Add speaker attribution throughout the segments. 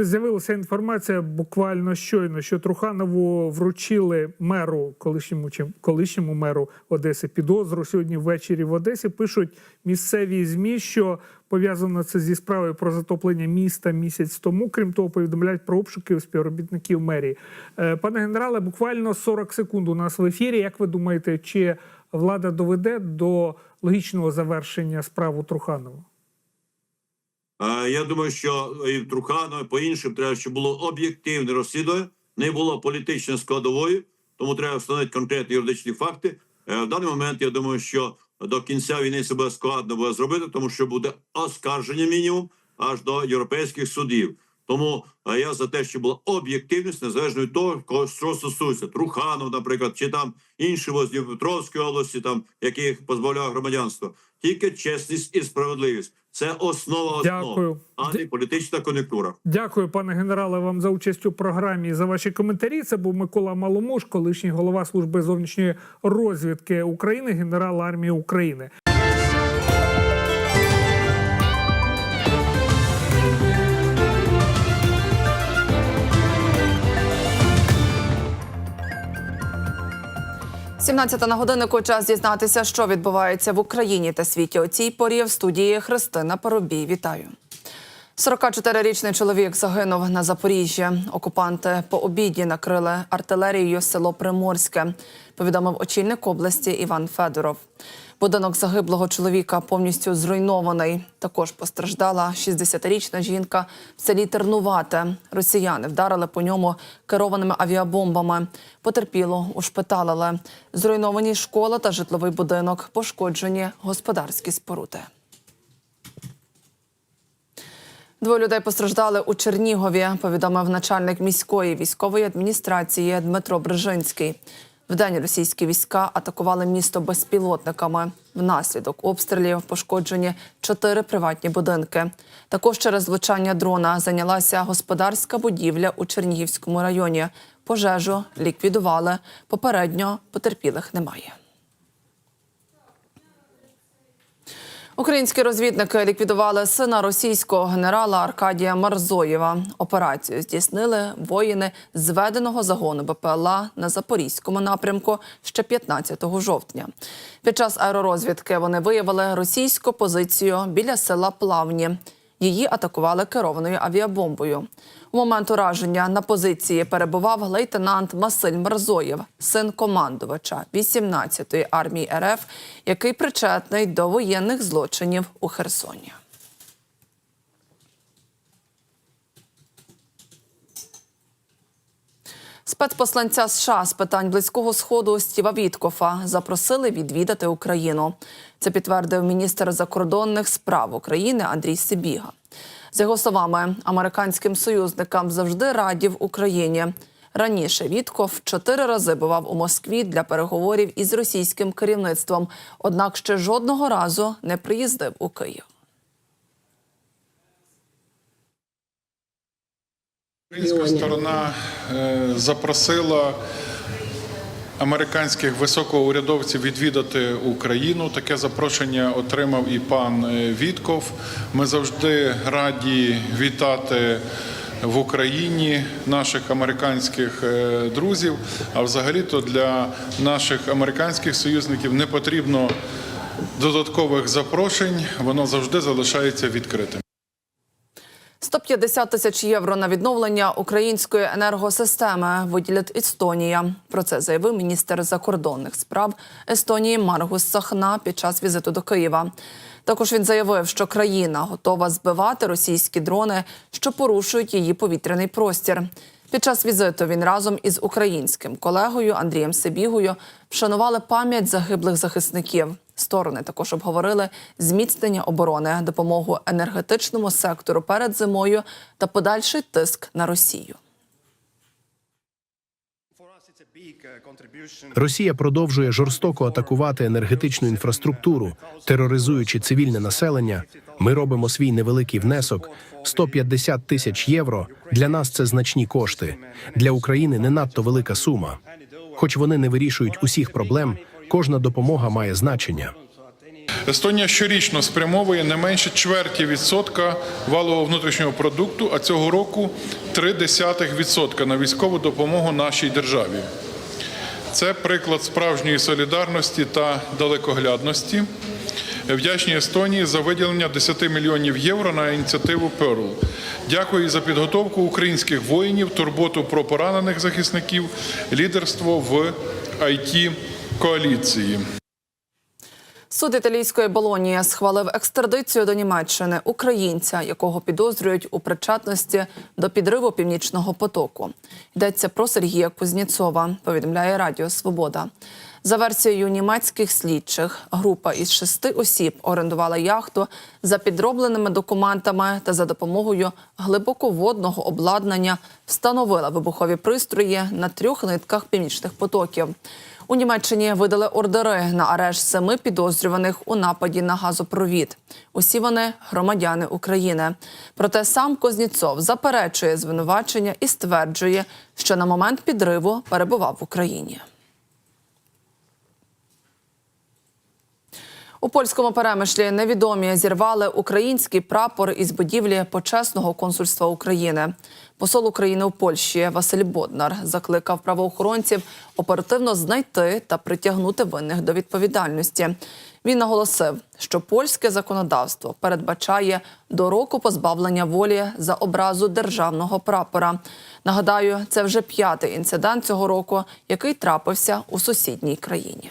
Speaker 1: От з'явилася інформація буквально щойно, що Труханову вручили меру, колишньому чи колишньому меру Одеси підозру. Сьогодні ввечері в Одесі пишуть місцеві змі, що пов'язано це зі справою про затоплення міста місяць тому. Крім того, повідомляють про обшуки у співробітників мерії. Е, Пане генерале, буквально 40 секунд у нас в ефірі. Як ви думаєте, чи влада доведе до логічного завершення справу Труханова?
Speaker 2: Е, Я думаю, що і в Труханові, по іншим треба, щоб було об'єктивне розслідування, не було політичної складової, тому треба встановити конкретні юридичні факти. Е, В даний момент я думаю, що до кінця війни це буде складно буде зробити, тому що буде оскарження мінімум аж до європейських судів. Тому я за те, щоб була об'єктивність, незалежно від того, кого що стосується Труханов, наприклад, чи там інші з Дніпропетровської області, там яких позбавляв громадянства. Тільки чесність і справедливість це основа основ,
Speaker 1: Дякую.
Speaker 2: а не політична кон'юнктура.
Speaker 1: Дякую, пане генерале, вам за участь у програмі і за ваші коментарі. Це був Микола Маломуш, колишній голова служби зовнішньої розвідки України, генерал армії України.
Speaker 3: – 17 на годиннику. Час дізнатися, що відбувається в Україні та світі. У цій порі в студії Христина Парубій. Вітаю. 44-річний чоловік загинув на Запоріжжі. Окупанти по обіді накрили артилерією село Приморське. Повідомив очільник області Іван Федоров. Будинок загиблого чоловіка повністю зруйнований. Також постраждала 60-річна жінка в селі Тернувате. Росіяни вдарили по ньому керованими авіабомбами. Потерпіло, ушпиталили. Зруйновані школа та житловий будинок, пошкоджені господарські споруди. Двоє людей постраждали у Чернігові, повідомив начальник міської військової адміністрації Дмитро Брижинський. Вдень російські війська атакували місто безпілотниками. Внаслідок обстрілів пошкоджені чотири приватні будинки. Також через влучання дрона зайнялася господарська будівля у Чернігівському районі. Пожежу ліквідували. Попередньо потерпілих немає. Українські розвідники ліквідували сина російського генерала Аркадія Марзоєва. Операцію здійснили воїни зведеного загону БПЛА на запорізькому напрямку ще 15 жовтня. Під час аеророзвідки вони виявили російську позицію біля села Плавні. Її атакували керованою авіабомбою. У момент ураження на позиції перебував лейтенант Масиль Марзоєв, син командувача 18-ї армії РФ, який причетний до воєнних злочинів у Херсоні. Спецпосланця США з питань близького сходу Стіва Віткофа запросили відвідати Україну. Це підтвердив міністр закордонних справ України Андрій Сибіга. За його словами, американським союзникам завжди раді в Україні. Раніше Вітков чотири рази бував у Москві для переговорів із російським керівництвом, однак ще жодного разу не приїздив у Київ.
Speaker 4: Українська сторона е, запросила американських високоурядовців відвідати Україну. Таке запрошення отримав і пан е, Вітков. Ми завжди раді вітати в Україні наших американських е, друзів. А взагалі-то для наших американських союзників не потрібно додаткових запрошень. Воно завжди залишається відкритим.
Speaker 3: 150 тисяч євро на відновлення української енергосистеми виділить Естонія. Про це заявив міністр закордонних справ Естонії Маргус Сахна під час візиту до Києва. Також він заявив, що країна готова збивати російські дрони, що порушують її повітряний простір. Під час візиту він разом із українським колегою Андрієм Сибігою вшанували пам'ять загиблих захисників. Сторони також обговорили зміцнення оборони, допомогу енергетичному сектору перед зимою та подальший тиск на Росію.
Speaker 5: Росія продовжує жорстоко атакувати енергетичну інфраструктуру, тероризуючи цивільне населення. Ми робимо свій невеликий внесок 150 тисяч євро. Для нас це значні кошти. Для України не надто велика сума. Хоч вони не вирішують усіх проблем, кожна допомога має значення.
Speaker 4: Естонія щорічно спрямовує не менше чверті відсотка валового внутрішнього продукту, а цього року 0,3 відсотка на військову допомогу нашій державі. Це приклад справжньої солідарності та далекоглядності. Вдячні Естонії за виділення 10 мільйонів євро на ініціативу Перл. Дякую за підготовку українських воїнів, турботу про поранених захисників, лідерство в it коаліції.
Speaker 3: Суд італійської Болонії схвалив екстрадицію до Німеччини українця, якого підозрюють у причетності до підриву північного потоку. Йдеться про Сергія Кузніцова. Повідомляє Радіо Свобода. За версією німецьких слідчих, група із шести осіб орендувала яхту за підробленими документами та за допомогою глибоководного обладнання встановила вибухові пристрої на трьох нитках північних потоків. У Німеччині видали ордери на арешт семи підозрюваних у нападі на газопровід. Усі вони громадяни України. Проте сам Козніцов заперечує звинувачення і стверджує, що на момент підриву перебував в Україні. У польському перемишлі невідомі зірвали український прапор із будівлі почесного консульства України. Посол України у Польщі Василь Боднар закликав правоохоронців оперативно знайти та притягнути винних до відповідальності. Він наголосив, що польське законодавство передбачає до року позбавлення волі за образу державного прапора. Нагадаю, це вже п'ятий інцидент цього року, який трапився у сусідній країні.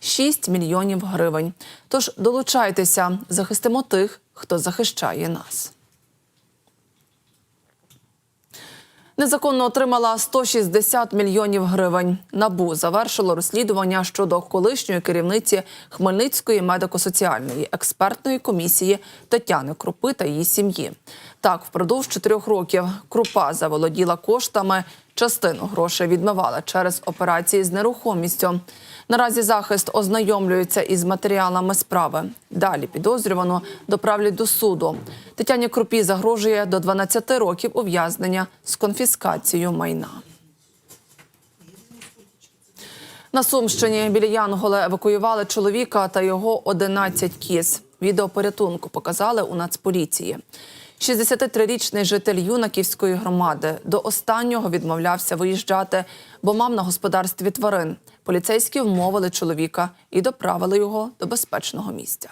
Speaker 3: 6 мільйонів гривень. Тож долучайтеся, захистимо тих, хто захищає нас. Незаконно отримала 160 мільйонів гривень. Набу завершило розслідування щодо колишньої керівниці Хмельницької медико-соціальної експертної комісії Тетяни Крупи та її сім'ї. Так, впродовж чотирьох років Крупа заволоділа коштами. Частину грошей відмивала через операції з нерухомістю. Наразі захист ознайомлюється із матеріалами справи. Далі підозрювану доправлять до суду. Тетяні Крупі загрожує до 12 років ув'язнення з конфіскацією майна. На Сумщині біля Янгола евакуювали чоловіка та його 11 кіз. Відео порятунку показали у Нацполіції. 63-річний житель Юнаківської громади до останнього відмовлявся виїжджати, бо мав на господарстві тварин. Поліцейські вмовили чоловіка і доправили його до безпечного місця.